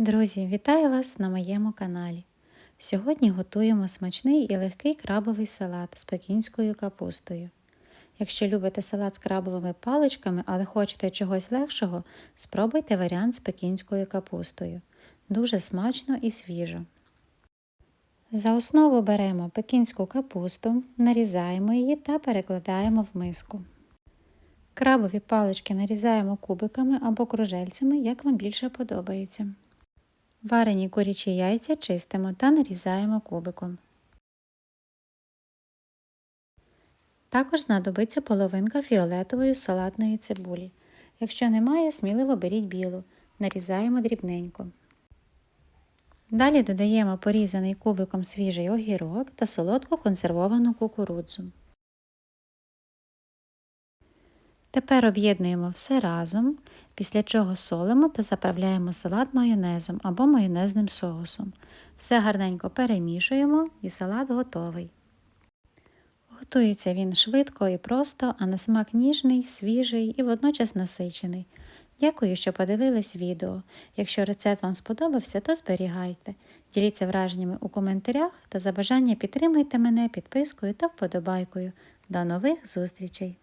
Друзі, вітаю вас на моєму каналі. Сьогодні готуємо смачний і легкий крабовий салат з пекінською капустою. Якщо любите салат з крабовими паличками, але хочете чогось легшого, спробуйте варіант з пекінською капустою. Дуже смачно і свіжо. За основу беремо пекінську капусту, нарізаємо її та перекладаємо в миску. Крабові палички нарізаємо кубиками або кружельцями, як вам більше подобається. Варені курячі яйця чистимо та нарізаємо кубиком. Також знадобиться половинка фіолетової салатної цибулі. Якщо немає, сміливо беріть білу, нарізаємо дрібненько. Далі додаємо порізаний кубиком свіжий огірок та солодку консервовану кукурудзу. Тепер об'єднуємо все разом, після чого солимо та заправляємо салат майонезом або майонезним соусом. Все гарненько перемішуємо і салат готовий. Готується він швидко і просто, а на смак ніжний, свіжий і водночас насичений. Дякую, що подивились відео. Якщо рецепт вам сподобався, то зберігайте. Діліться враженнями у коментарях та за бажання підтримайте мене підпискою та вподобайкою. До нових зустрічей!